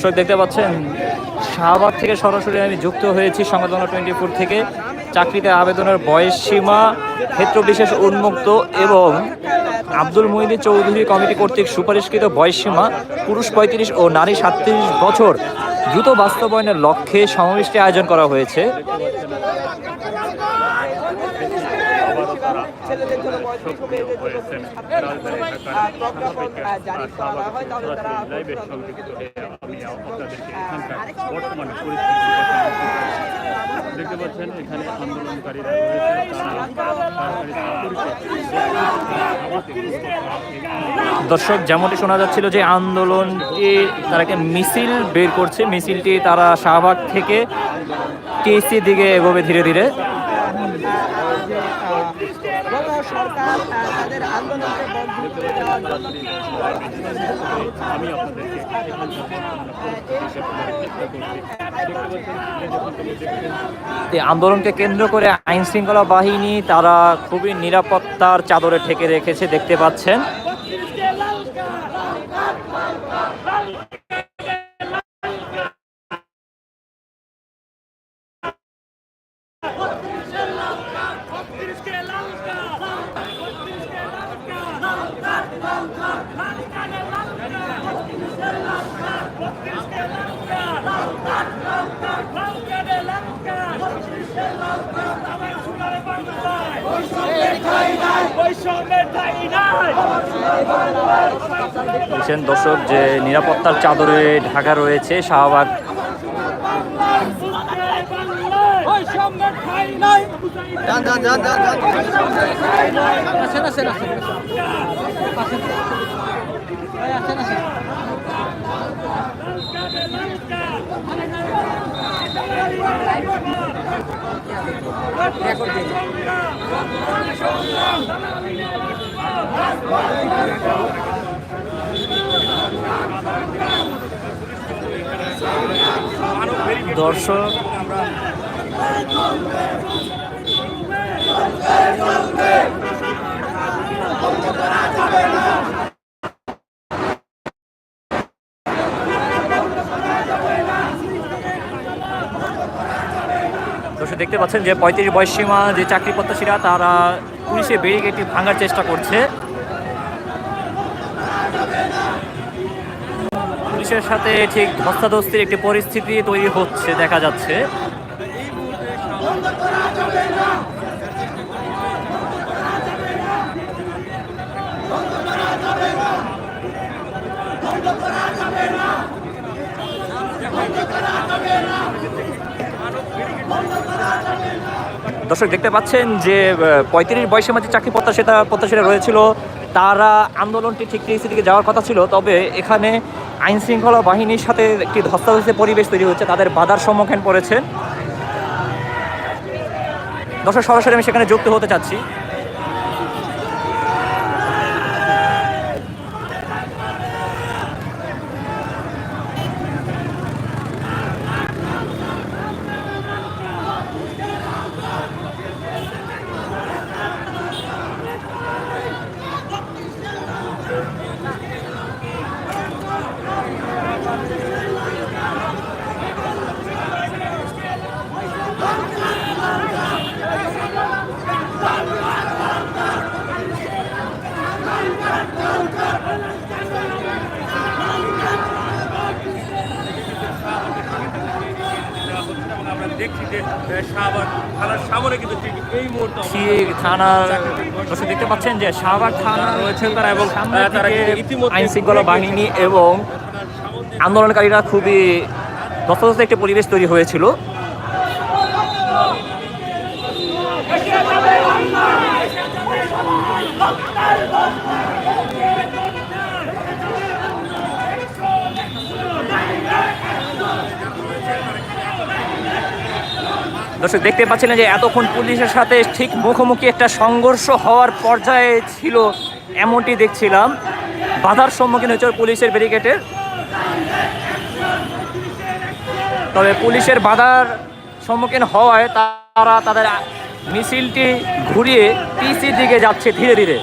দর্শক দেখতে পাচ্ছেন, শাহবাগ থেকে সরাসরি আমি যুক্ত হয়েছি সংবাদনা টোয়েন্টি ফোর থেকে। চাকরিতে আবেদনের বয়স সীমা ক্ষেত্র বিশেষ উন্মুক্ত এবং আব্দুল মহিদি চৌধুরী কমিটি কর্তৃক সুপারিশকৃত বয়সসীমা পুরুষ পঁয়ত্রিশ ও নারী সাতত্রিশ বছর। দ্রুত বাস্তবায়নের লক্ষ্যে সমাবেশটি আয়োজন করা হয়েছে। হয়ে আমি আপনাদেরকে এখানকার বর্তমানে পরিস্থিতি দেখানোর চেষ্টা করছি। দেখতে পাচ্ছেন এখানে আন্দোলনকারীরা দর্শক যেমনটি শোনা যাচ্ছিল যে আন্দোলনটি তারা একটা মিছিল বের করছে মিছিলটি তারা শাহবাগ থেকে টিএসসি দিকে এগোবে ধীরে ধীরে সরকার তাদের আন্দোলনকে বন্ধ করে দেওয়ার জন্য আমি আপনাদেরকে এখানকার এই আন্দোলনকে কেন্দ্র করে আইন শৃঙ্খলা বাহিনী তারা খুবই নিরাপত্তার চাদরে ঠেকে রেখেছে দেখতে পাচ্ছেন। বলছেন দর্শক যে নিরাপত্তার চাদরে ঢাকা রয়েছে শাহবাগ। দর্শক দর্শক দেখতে পাচ্ছেন যে পঁয়ত্রিশ বয়স সীমা যে চাকরি প্রত্যাশীরা, তারা পুলিশে ব্যারিকেডটি ভাঙার চেষ্টা করছে। পুলিশের সাথে ঠিক ধস্তাধস্তির একটি পরিস্থিতি তৈরি হচ্ছে, দেখা যাচ্ছে। দর্শক দেখতে পাচ্ছেন যে পঁয়ত্রিশ বয়সের মাঝে চাকরি প্রত্যাশিতা প্রত্যাশীরা রয়েছিল। তারা আন্দোলনটি ঠিক টিএসি দিকে যাওয়ার কথা ছিল, তবে এখানে আইন শৃঙ্খলা বাহিনীর সাথে একটি ধস্তাধস্তি পরিবেশ তৈরি হচ্ছে তাদের বাধার সম্মুখীন পড়েছে দর্শক, সরাসরি আমি সেখানে যুক্ত হতে চাচ্ছি। থানার দর্শক দেখতে পাচ্ছেন যে শাহবাগ থানা রয়েছে তারা এবং তারা আইন শৃঙ্খলা বাহিনী এবং আন্দোলনকারীরা খুবই দস্তদস্ত একটি পরিবেশ তৈরি হয়েছিল। দর্শক, দেখতে পাচ্ছিলেন যে এতক্ষণ পুলিশের সাথে ঠিক মুখোমুখি একটা সংঘর্ষ হওয়ার পর্যায়ে ছিল, এমনটি দেখছিলাম। বাধার সম্মুখীন হয়েছিল পুলিশের ব্যারিকেডের তবে পুলিশের বাধার সম্মুখীন হওয়ায় তারা তাদের মিছিলটি ঘুরিয়ে পিসির দিকে যাচ্ছে ধীরে ধীরে।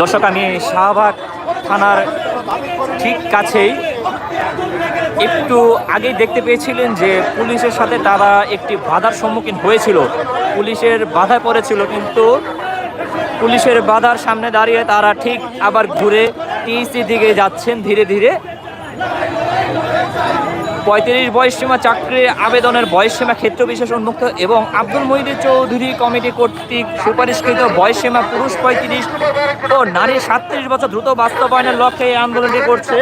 দর্শক, আমি শাহবাগ থানার ঠিক কাছেই একটু আগেই দেখতে পেয়েছিলেন যে পুলিশের সাথে তারা একটি বাধার সম্মুখীন হয়েছিল। পুলিশের বাধায় পড়েছিল, কিন্তু পুলিশের বাধার সামনে দাঁড়িয়ে তারা ঠিক আবার ঘুরে টিসি দিকে যাচ্ছেন ধীরে ধীরে। পঁয়ত্রিশ বয়সসীমা চাকরির আবেদনের বয়সসীমা ক্ষেত্র বিশেষ উন্মুক্ত এবং আব্দুল মহিদ চৌধুরী কমিটি কর্তৃক সুপারিশকৃত বয়সসীমা পুরুষ পঁয়ত্রিশ ও নারী সাতত্রিশ বছর দ্রুত বাস্তবায়নের লক্ষ্যে এই আন্দোলনটি করছে।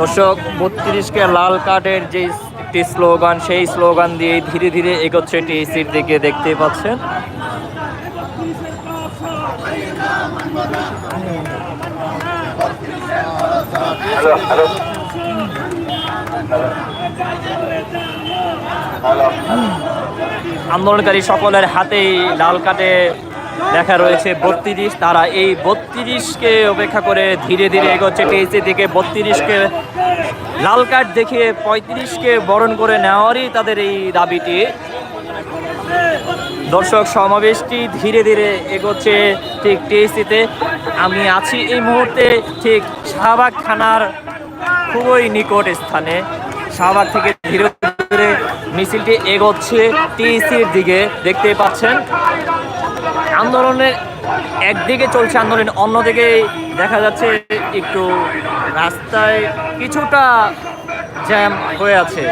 দর্শক, বত্রিশকে লাল কার্ডের যে একটি স্লোগান সেই স্লোগান দিয়ে ধীরে ধীরে এগোচ্ছে টিএসির দিকে দেখতে পাচ্ছেন। আন্দোলনকারী সকলের হাতেই লাল কাটে লেখা রয়েছে বত্রিশ তারা এই বত্রিশকে অপেক্ষা করে ধীরে ধীরে এগোচ্ছে টিএসি দিকে। বত্রিশকে লাল কার্ড দেখিয়ে পঁয়ত্রিশকে বরণ করে নেওয়ারই তাদের এই দাবিটি। দর্শক, সমাবেশটি ধীরে ধীরে এগোচ্ছে ঠিক টিএসিতে আমি আছি এই মুহূর্তে ঠিক শাহবাগ থানার খুবই নিকট স্থানে। শাহবাগ থেকে ধীরে ধীরে মিছিলটি এগোচ্ছে টিএসির দিকে। দেখতে পাচ্ছেন আন্দোলনের একদিকে চলছে আন্দোলন অন্যদিকে দেখা যাচ্ছে একটু রাস্তায় কিছুটা জ্যাম হয়ে আছে।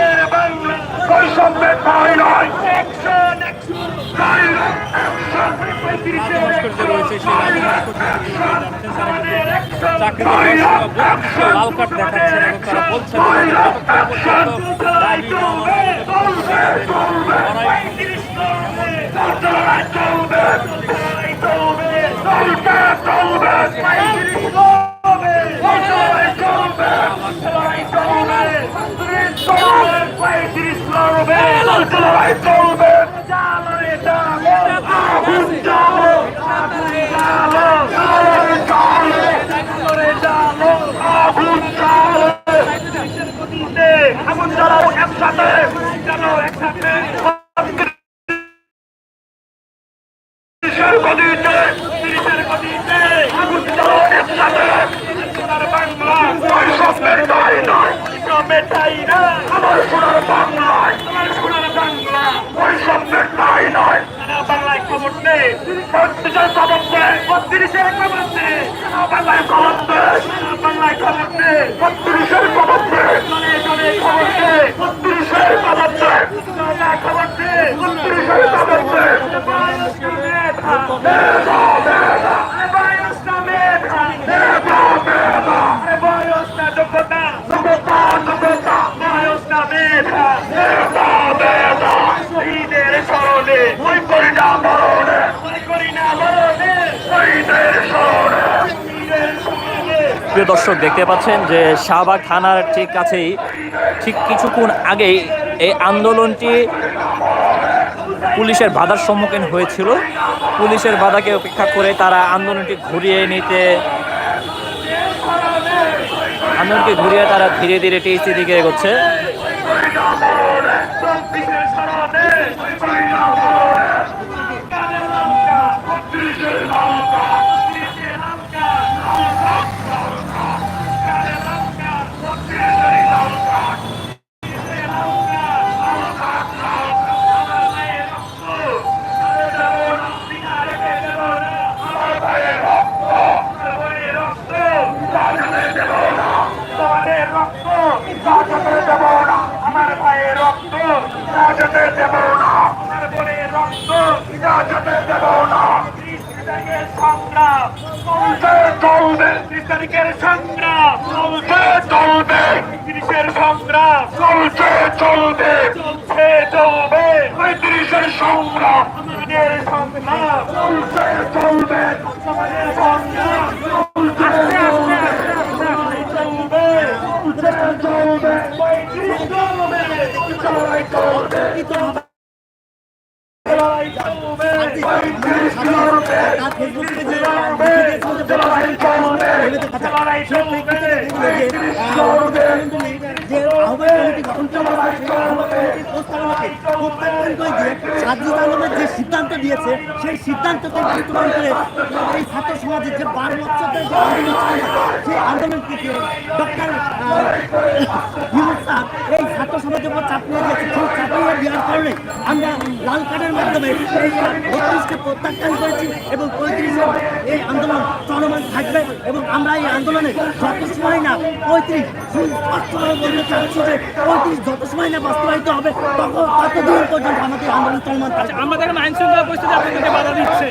আগুন আমার সোনার বাংলায় আমার সোনার বাংলা। বৈষম্যের ঠাই নয় বাংলায় খবর নেই বত্রিশের খবর নেই বত্রিশের খবর নেই বাংলায় খবর বাংলায় খবর নেই বত্রিশের খবর খবর খবর দর্শক দেখতে পাচ্ছেন যে শাহবাগ থানার ঠিক কাছেই, ঠিক কিছুক্ষণ আগেই এই আন্দোলনটি পুলিশের বাধার সম্মুখীন হয়েছিল। পুলিশের বাধাকে উপেক্ষা করে তারা আন্দোলনটি ঘুরিয়ে নিতে আন্দোলনটি ঘুরিয়ে তারা ধীরে ধীরে টিএসসি দিকে এগোচ্ছে। চলবে চলছে চলবে। পঁয়ত্রিশের সংগ্রাম চলবে চলবে চলবে যে আহ্বায়ক কমিটি গঠন করা হয়েছে, সেই আহ্বায়ক কমিটির প্রস্তাবনাকে প্রত্যাখ্যান করে দিয়ে সাজিদ আন্দোলনের যে সিদ্ধান্ত দিয়েছে, সেই সিদ্ধান্তকে বাস্তবায়ন করে এই ছাত্র সমাজের যে বারো বছর সেই আন্দোলনকে ডক্টর এই ছাত্র সমাজের উপর চাপিয়ে দিয়েছে, সেই চাপিয়ে দেওয়ার কারণে আমরা লাল কার্ডের মাধ্যমে এই বত্রিশকে প্রত্যাখ্যান করেছি এবং পঁয়ত্রিশের এই আন্দোলন চলমান থাকবে এবং আমরা এই আন্দোলনে যত সময় না পঁয়ত্রিশ স্পষ্টভাবে বলতে চাচ্ছি যে পঁয়ত্রিশ যত সময় না বাস্তবায়িত হবে তখন ততদিন পর্যন্ত আমাদের আন্দোলন চলমান থাকবে। আমাদের আইন শৃঙ্খলা পরিস্থিতি আপনাদেরকে বাধা দিচ্ছে।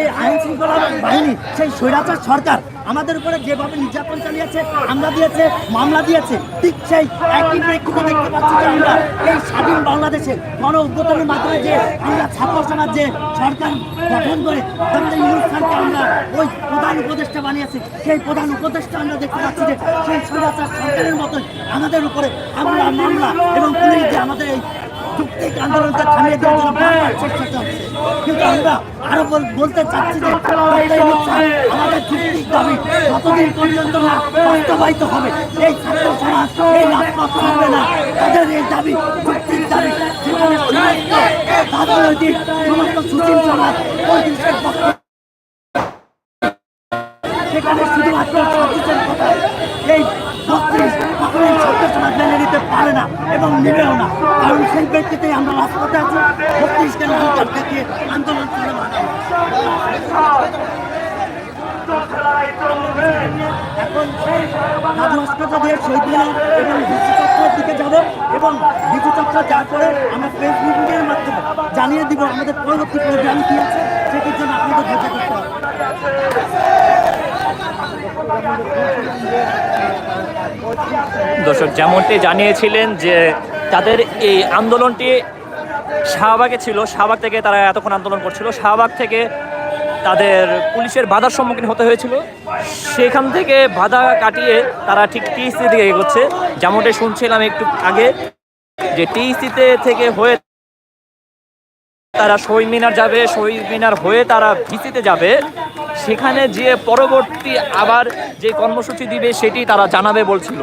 এই আইন শৃঙ্খলা বাহিনী, সেই স্বৈরাচার সরকার আমাদের উপরে যেভাবে নির্যাতন চালিয়েছে আমরা দিয়েছে, মামলা দিয়েছে, ঠিক সেই একই প্রেক্ষিতে দেখতে পাচ্ছি যে আমরা এই স্বাধীন বাংলাদেশে গণ উদ্বোধনের মাধ্যমে যে আমরা ছাত্র সমাজ যে সরকার গঠন করে, ডক্টর আমরা ওই প্রধান উপদেষ্টা বানিয়েছি, সেই প্রধান উপদেষ্টা আমরা দেখতে পাচ্ছি যে সেই স্বৈরাচার সরকারের মতোই আমাদের উপরে আমরা মামলা এবং পুলিশ যে আমাদের এই যুক্তিক আন্দোলনকে থামিয়ে দেওয়ার জন্য চেষ্টা চলছে কিন্তু আমরা আরও বলতে চাচ্ছি যে আমাদের যুক্তিক দাবি। যতদিন পর্যন্ত না বাস্তবায়িত হবে এই ছাত্র সমাজ এই রাজপথ ছাড়বে না। তাদের এই দাবি যুক্তিক দাবি রাজনৈতিক সমস্ত সুশীল সমাজ পঁয়ত্রিশের পক্ষে সেখানে শুধুমাত্র ছাত্রদের কথা। এই বত্রিশ কখনোই ছাত্র সমাজ মেনে নিতে পারে না এবং নেবেও না। কারণ সেই ব্যক্তিতেই আমরা রাজপথে আছি, বত্রিশকে কার্ড দেখিয়ে আন্দোলন করে এখন সেই হাসপাতাল দিয়ে শহীদ মিনার এবং বিজু চক্রের দিকে এবং বিজু যাওয়ার পরে আমরা ফেসবুকের মাধ্যমে জানিয়ে দিব আমাদের পরবর্তী প্রোগ্রাম কি আছে, সেটির জন্য আপনাদের ধৈর্য করতে হবে। দর্শক, যেমনটি জানিয়েছিলেন যে তাদের এই আন্দোলনটি শাহবাগে ছিল, শাহবাগ থেকে তারা এতক্ষণ আন্দোলন করছিল। শাহবাগ থেকে তাদের পুলিশের বাধার সম্মুখীন হতে হয়েছিল। সেখান থেকে বাধা কাটিয়ে তারা ঠিক টিএসসি দিকে এগোচ্ছে। যেমনটি শুনছিলাম একটু আগে, যে টিএসসিতে থেকে হয়ে তারা শহীদ মিনার যাবে শহীদ মিনার হয়ে তারা ভিসিতে যাবে। সেখানে যে পরবর্তী আবার যে কর্মসূচি দিবে সেটি তারা জানাবে বলছিল।